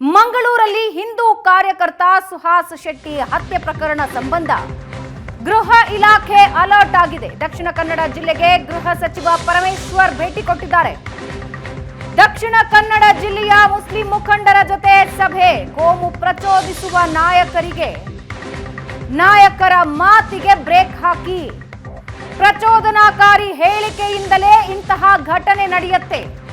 ಮಂಗಳೂರಲ್ಲಿ ಹಿಂದೂ ಕಾರ್ಯಕರ್ತ ಸುಹಾಸ್ ಶೆಟ್ಟಿ ಹತ್ಯೆ ಪ್ರಕರಣ ಸಂಬಂಧ. ಗೃಹ ಇಲಾಖೆ ಅಲರ್ಟ್ ಆಗಿದೆ. ದಕ್ಷಿಣ ಕನ್ನಡ ಜಿಲ್ಲೆಗೆ ಗೃಹ ಸಚಿವ ಪರಮೇಶ್ವರ್ ಭೇಟಿ ಕೊಟ್ಟಿದ್ದಾರೆ. ದಕ್ಷಿಣ ಕನ್ನಡ ಜಿಲ್ಲೆಯ ಮುಸ್ಲಿಂ ಮುಖಂಡರ ಜೊತೆ ಸಭೆ, ಕೋಮು ಪ್ರಚೋದಿಸುವ ನಾಯಕರಿಗೆ. ನಾಯಕರ ಮಾತಿಗೆ ಬ್ರೇಕ್ ಹಾಕಿ. ಪ್ರಚೋದನಾಕಾರಿ ಹೇಳಿಕೆಯಿಂದಲೇ ಇಂತಹ ಘಟನೆ ನಡೆಯುತ್ತೆ.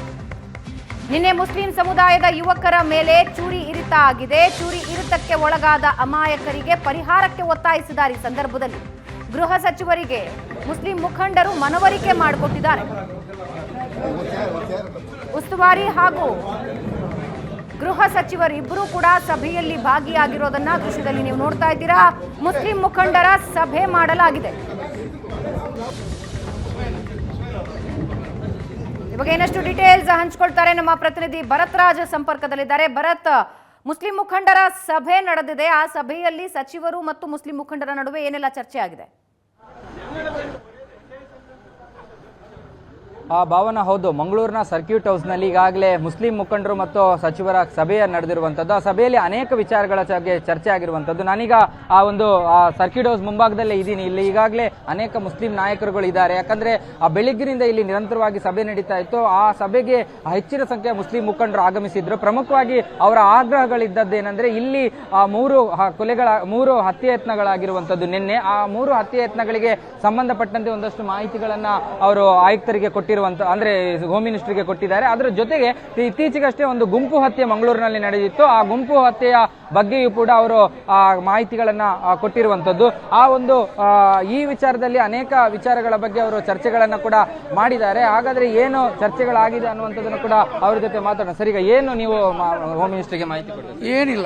ನಿನ್ನೆ ಮುಸ್ಲಿಂ ಸಮುದಾಯದ ಯುವಕರ ಮೇಲೆ ಚೂರಿ ಇರಿತ ಆಗಿದೆ. ಚೂರಿ ಇರಿತಕ್ಕೆ ಒಳಗಾದ ಅಮಾಯಕರಿಗೆ ಪರಿಹಾರಕ್ಕೆ ಒತ್ತಾಯಿಸಿದ್ದಾರೆ ಈ ಸಂದರ್ಭದಲ್ಲಿ. ಗೃಹ ಸಚಿವರಿಗೆ ಮುಸ್ಲಿಂ ಮುಖಂಡರು ಮನವರಿಕೆ ಮಾಡಿಕೊಟ್ಟಿದ್ದಾರೆ. ಉಸ್ತುವಾರಿ ಹಾಗೂ ಗೃಹ ಸಚಿವರು ಇಬ್ಬರೂ ಕೂಡ ಸಭೆಯಲ್ಲಿ ಭಾಗಿಯಾಗಿರೋದನ್ನ ದೃಶ್ಯದಲ್ಲಿ ನೀವು ನೋಡ್ತಾ ಇದ್ದೀರಾ. ಮುಸ್ಲಿಂ ಮುಖಂಡರ ಸಭೆ ಮಾಡಲಾಗಿದೆ. ಇವಾಗ ಇನ್ನಷ್ಟು ಡೀಟೇಲ್ಸ್ ಹಂಚ್ಕೊಳ್ತಾರೆ ನಮ್ಮ ಪ್ರತಿನಿಧಿ ಭರತ್ ರಾಜ್ ಸಂಪರ್ಕದಲ್ಲಿದ್ದಾರೆ. ಭರತ್, ಮುಸ್ಲಿಂ ಮುಖಂಡರ ಸಭೆ ನಡೆದಿದೆ. ಆ ಸಭೆಯಲ್ಲಿ ಸಚಿವರು ಮತ್ತು ಮುಸ್ಲಿಂ ಮುಖಂಡರ ನಡುವೆ ಏನೆಲ್ಲ ಚರ್ಚೆ ಆಗಿದೆ ಭಾವನ ಹೌದು. ಮಂಗಳೂರಿನ ಸರ್ಕ್ಯೂಟ್ ಹೌಸ್ನಲ್ಲಿ ಈಗಾಗಲೇ ಮುಸ್ಲಿಂ ಮುಖಂಡರು ಮತ್ತು ಸಚಿವರ ಸಭೆಯ ನಡೆದಿರುವಂಥದ್ದು. ಆ ಸಭೆಯಲ್ಲಿ ಅನೇಕ ವಿಚಾರಗಳ ಬಗ್ಗೆ ಚರ್ಚೆ ಆಗಿರುವಂಥದ್ದು. ನಾನೀಗ ಆ ಒಂದು, ಆ ಸರ್ಕ್ಯೂಟ್ ಹೌಸ್ ಮುಂಭಾಗದಲ್ಲೇ ಇದ್ದೀನಿ. ಇಲ್ಲಿ ಈಗಾಗಲೇ ಅನೇಕ ಮುಸ್ಲಿಂ ನಾಯಕರುಗಳು ಇದ್ದಾರೆ. ಯಾಕಂದ್ರೆ ಆ ಬೆಳಿಗ್ಗಿನಿಂದ ಇಲ್ಲಿ ನಿರಂತರವಾಗಿ ಸಭೆ ನಡೀತಾ ಇತ್ತು. ಆ ಸಭೆಗೆ ಹೆಚ್ಚಿನ ಸಂಖ್ಯೆಯ ಮುಸ್ಲಿಂ ಮುಖಂಡರು ಆಗಮಿಸಿದ್ರು. ಪ್ರಮುಖವಾಗಿ ಅವರ ಆಗ್ರಹಗಳಿದ್ದದ್ದೇನೆಂದ್ರೆ ಇಲ್ಲಿ, ಆ ಮೂರು ಕೊಲೆಗಳ, ಮೂರು ಹತ್ಯೆ ಯತ್ನಗಳಾಗಿರುವಂಥದ್ದು ನಿನ್ನೆ. ಆ ಮೂರು ಹತ್ಯೆ ಯತ್ನಗಳಿಗೆ ಸಂಬಂಧಪಟ್ಟಂತೆ ಒಂದಷ್ಟು ಮಾಹಿತಿಗಳನ್ನು ಅವರು ಆಯುಕ್ತರಿಗೆ ಕೊಟ್ಟಿರುವಂತ, ಅಂದ್ರೆ ಹೋಮ್ ಮಿನಿಸ್ಟರ್ಗೆ ಕೊಟ್ಟಿದ್ದಾರೆ. ಅದರ ಜೊತೆಗೆ ಇತ್ತೀಚೆಗಷ್ಟೇ ಒಂದು ಗುಂಪು ಹತ್ಯೆ ಮಂಗಳೂರಿನಲ್ಲಿ ನಡೆದಿತ್ತು. ಆ ಗುಂಪು ಹತ್ಯೆಯ ಬಗ್ಗೆಯೂ ಕೂಡ ಅವರು, ಆ, ಮಾಹಿತಿಗಳನ್ನ ಕೊಟ್ಟಿರುವಂತದ್ದು ಆ ಒಂದು ಈ ವಿಚಾರದಲ್ಲಿ ಅನೇಕ ವಿಚಾರಗಳ ಬಗ್ಗೆ ಅವರು ಚರ್ಚೆಗಳನ್ನ ಕೂಡ ಮಾಡಿದ್ದಾರೆ. ಹಾಗಾದ್ರೆ ಏನು ಚರ್ಚೆಗಳಾಗಿದೆ ಅನ್ನುವಂಥದ್ದನ್ನು ಕೂಡ ಅವ್ರ ಜೊತೆ ಮಾತಾಡೋಣ. ಸರಿ, ಈಗ ಏನು ನೀವು ಹೋಮ್ ಮಿನಿಸ್ಟರ್ಗೆ ಮಾಹಿತಿ ಕೊಟ್ಟಿದ್ದೀರಿ? ಏನಿಲ್ಲ.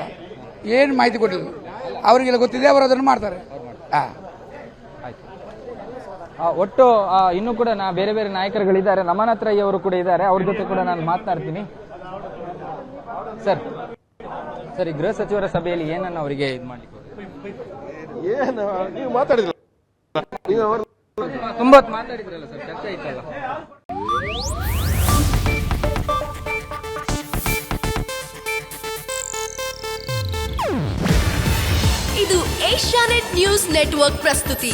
ಏನು ಮಾಹಿತಿ ಕೊಟ್ಟಿಲ್ಲ ಅವರಿಗೆಲ್ಲ ಗೊತ್ತಿದೆ, ಅವರು ಅದನ್ನು ಮಾಡ್ತಾರೆ. ಹಾಂ ಒಟ್ಟು ಇನ್ನು ಕೂಡ ನಾ ಬೇರೆ ಬೇರೆ ನಾಯಕರುಗಳಿದ್ದಾರೆ. ನಮನ ಹತ್ರ ಅವರು ಕೂಡ ಇದ್ದಾರೆ. ಅವ್ರ ಜೊತೆ ಕೂಡ ನಾನು ಮಾತನಾಡ್ತೀನಿ. ಸರ್ ಸರಿ ಈ ಗೃಹ ಸಚಿವರ ಸಭೆಯಲ್ಲಿ ಏನನ್ನ ಅವರಿಗೆ ಇದು ಮಾಡ್ಲಿಕ್ಕೆ ಹೋಗಿದ್ರು? ಏನು? ನೀವು ಮಾತಾಡಿದ್ರು ನೀವು ಅವರು ತುಂಬಾ ಮಾತಾಡಿದ್ರಲ್ಲ ಸರ್ ಚರ್ಚೆ ಆಯ್ತಲ್ಲ. ಇದು ಏಷ್ಯಾನೆಟ್ ನ್ಯೂಸ್ ನೆಟ್ವರ್ಕ್ ಪ್ರಸ್ತುತಿ.